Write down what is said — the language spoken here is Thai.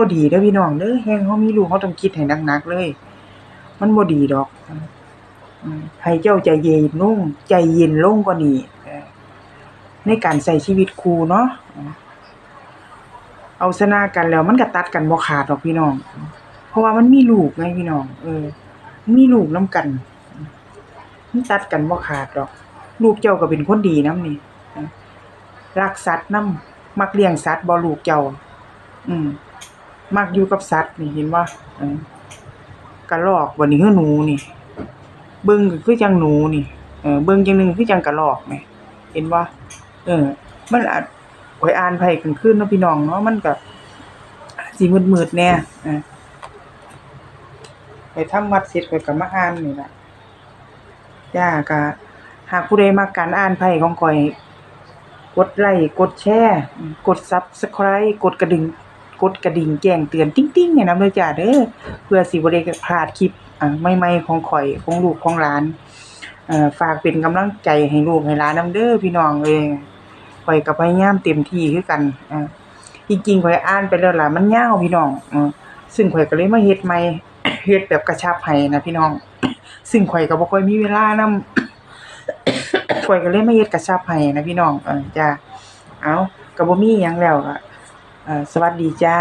บ่ดีเด้อพี่น้องเด้อแฮงเฮามีลูกเฮาต้องคิดให้หนักๆเลย มันบ่ดีดอกให้เจ้าใจเย็นลงใจเย็นลงกว่านี้ในการใช้ชีวิตครูเนาะเอาชนะกันแล้วมันก็ตัดกันบ่ขาดดอกพี่น้อง เพราะว่ามันมีลูกไงพี่น้อง เออ มีลูกนํกัน มันตัดกันบ่ขาดดอก ลูกเจ้าก็เป็นคนดีนำนี่รักสัตว์นำมักเลี้ยงสัตว์บ่ลูกเจ้า อืม มักอยู่กับสัตว์นี่เห็นบ่เอกระรอกบ่นี่คือหนูนี่ เบิ่งก็คือจังหนูนี่เออเบิ่งจังหนึ่งคือจังกระรอกแหมเห็นบ่าเออ มันอาจข่อยอ่านไผกลางคืนเนาะพี่น้องเนาะมันก็สิมืดๆแน่เออไปทำวัดเสร็จข่อยก็มาอ่านนี่แหละจ้าก็หากผู้ใดมักการอ่านไผของข่อย กดไลค์กดแชร์ กด Subscribe กดกระดิ่ง กดกระดิ่งแจ้งเตือนติ๊งๆให้นำเด้อจ้าเด้อเพื่อสิบ่ได้พลาดคลิปอ่าใหม่ๆของข่อยของลูกของหลานเอ่อฝากเป็นกำลังใจให้ลูกให้หลานนำเด้อพี่น้องเอ้ยข่อยก็พยายามเต็มที่คือกันอ่าจริงๆข่อยอ่านไปแล้วล่ะมันยาวพี่น้องเออซึ่งข่อยก็เลยมาเฮ็ดใหม่เฮ็ดแบบกระชับให้นะพี่น้อง ซึ่งข่อยก็บ่ค่อยมีเวลานำข่อยก็เลยมาเฮ็ดกระชับให้นะพี่น้องเออจ้าเอาก็บ่มีหยังแล้วอ่อ สวัสดีจ้า